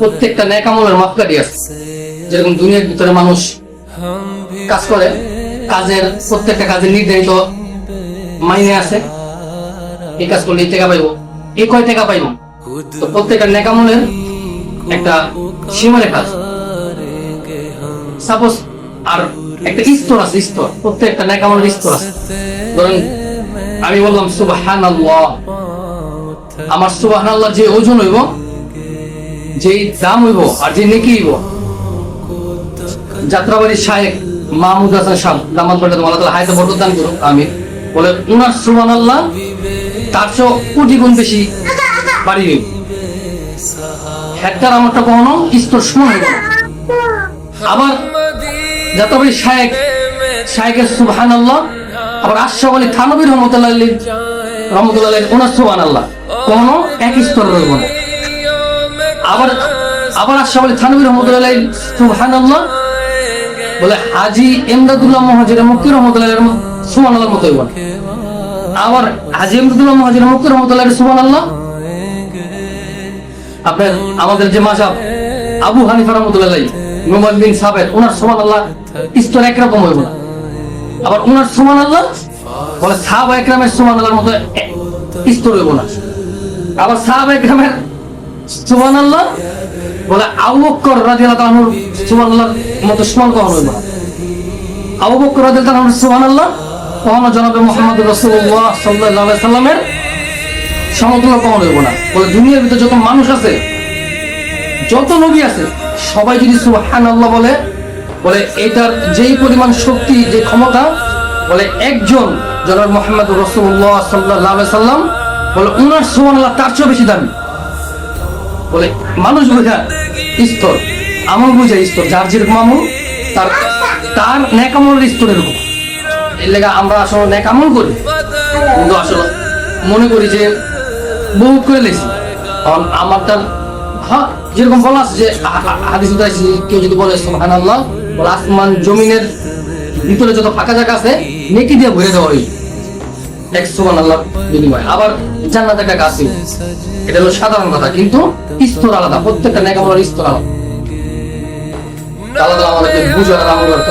প্রত্যেকটা ন্যাক আমলের মাপকাঠি আছে। যেরকম দুনিয়ার ভিতরে মানুষ কাজ করে, কাজের প্রত্যেকটা কাজের নির্ধারিত মাইনে আছে। এই কাজ করলে এই টাকা পাইবো, এই কয় টাকা পাইবো? তো প্রত্যেকটা ন্যাক আমলের একটা সীমারেখা আছে। সাপোজ আর একটা স্তর আছে, স্তর। প্রত্যেকটা ন্যাক আমলের স্তর আছে। ধরেন, আমি বললাম সুবাহান আমার সুবাহান আল্লাহ যে ওজন হইব যে দাম হইব আর যে নেকি হইব। যাত্রাবাড়ির শাহেক মাহমুদ হাসান শাহ বলে তোমার আল্লাহ হায়তে বরদান করো আমি বলে, উনার সুবান আল্লাহ তার চেয়েও কোটি গুণ বেশি বাড়ি হইব হেক্টার আমারটা কখনো স্তর সমান হইব আবার যাত্রাবাড়ির শাহেক শাহেকের সুবহান আল্লাহ আবার আশরাফ আলী থানবী রহমতুল্লাহ রহমতুল্লাহ ওনার সুবহান আল্লাহ কোনো এক স্তর রইব না। আবার আবার আশরাফ আলী থানবী রহমতুল্লাহ বলে হাজি এমদাদুল্লাহ মহাজির মুক্তি রহমতুল্লাহ আলীর সুবহান আল্লাহর মতো হইব আবার হাজি এমদাদুল্লাহ মহাজির মুক্তি রহমতুল্লাহ সুবহান আল্লাহ আপনার আমাদের যে মাসাব আবু হানিফা রহমতুল্লাহ নোমান বিন সাবের ওনার সুবহান আল্লাহ স্তর একরকম হইব না। আবার ওনার সুমান আল্লাহ বলে সাহাবা একরামের সুমান আল্লাহর মতো স্তর হইব না। আবার সাহাবা একরামের সুমান আল্লাহ বলে আবু বকর রাদিয়াল্লাহু তাআলার সুমান আল্লাহর মতো সুমান কখনো হইব না আবু বকর রাদিয়াল্লাহু তাআলার সুমান আল্লাহ কখনো জনাবে মুহাম্মদ রাসূলুল্লাহ সাল্লাল্লাহু সাল্লামের সমতুল্য কখনো হইব না। বলে দুনিয়ার ভিতরে যত মানুষ আছে, যত নবী আছে, সবাই যদি সুবহানাল্লাহ বলে বলে এটার যেই পরিমাণ শক্তি, যে ক্ষমতা, বলে একজন জনাব মোহাম্মদ রসুল্লাহ সাল্লাহ সাল্লাম বলে, উনার সুবহানাল্লাহ, তার চেয়েও বেশি দামি। বলে, মানুষ বোঝা, স্তর। আমল বোঝা, স্তর। যার যেরকম আমল, তার তার ন্যাক আমলের স্তর এরকম। এর লেগে আমরা আসলে ন্যাক আমল করি। কিন্তু আসলে মনে করি যে বহুত করে লেছি। কারণ আমার তার হ্যাঁ যেরকম বলা আছে যে হাদিস কেউ যদি বলে সুবহান আল্লাহ বলে, আসমান জমিনের ভিতরে যত ফাঁকা জায়গা আছে, নেকি দিয়ে ভরে দেওয়া হয় এক সুবহান আল্লাহ বিনিময় আবার জান্নাত একটা গাছ। এটা হলো সাধারণ কথা, কিন্তু স্তর আলাদা, প্রত্যেকটা নেই আমলের স্তর আলাদা আলাদা আমাদেরকে বুঝার আমল করতে